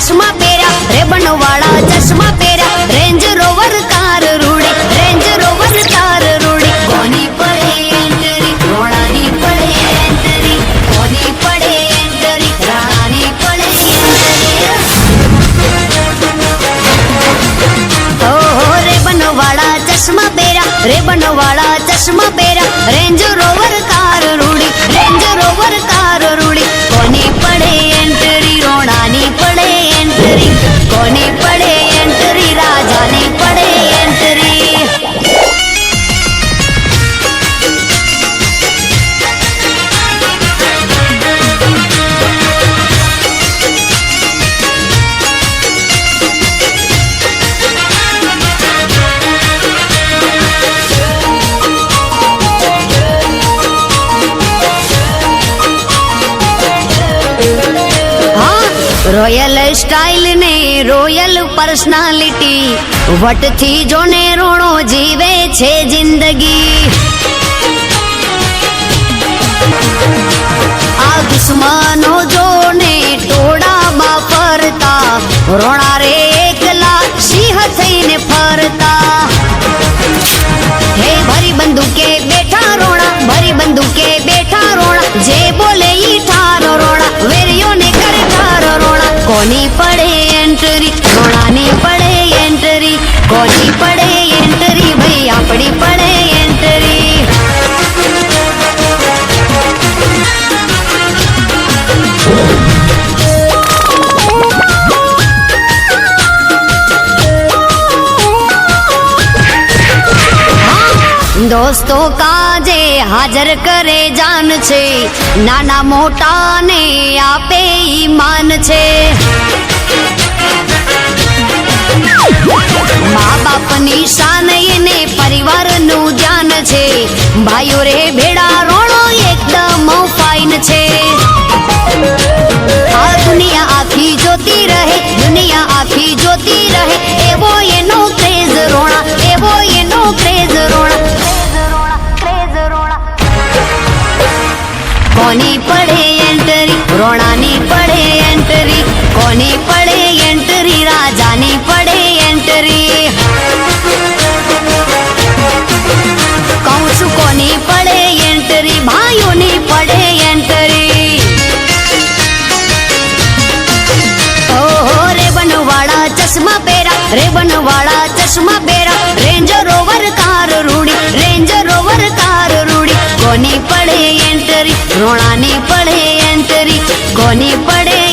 ચશ્મા પહેર્યા. રેબન વાળા ચશ્મા પહેર્યા. રેન્જ રોવર કાર રૂડી. રેન્જ રોવર કાર રૂડી. કોની પડે એન્ટરી રોણાની પડે એન્ટરી કોની પડે એન્ટરી રાણાની પડે ઓહો, રેબન વાળા ચશ્મા પહેર્યા. રેબન વાળા ચશ્મા પહેર્યા. રેન્જ રોવર રોયલ સ્ટાઇલ ને રોયલ પર્સનાલિટી વટથી જોને રોણો જીવે છે જિંદગી. આ દુશ્મનો જોને ટોળામાં ફરતા. રોણા રે કોની પડે એન્ટ્રી રોણાની પડે એન્ટરી કોની પડે એન્ટરી ભાઈ, આપણી પડે એન્ટરી દોસ્તો કાજે હાજર કરે જાન છે. નાના મોટાને આપે ઈમાન છે. ભાઈઓ રે ભેડા રોણો એકદમ ફાઇન છે. આ દુનિયા આખી જોતી રહે, દુનિયા આખી જોતી રહે, એવો એનો ક્રેઝ રોણા, એવો એનો ક્રેઝ ચશ્મા પહેરા, રેબન વાળા ચશ્મા પહેરા. રેન્જ રોવર કાર રૂડી રેન્જ રોવર કાર રૂડી. કોની પડે એન્ટરી રોણાની પડે એન્ટરી કોની પડે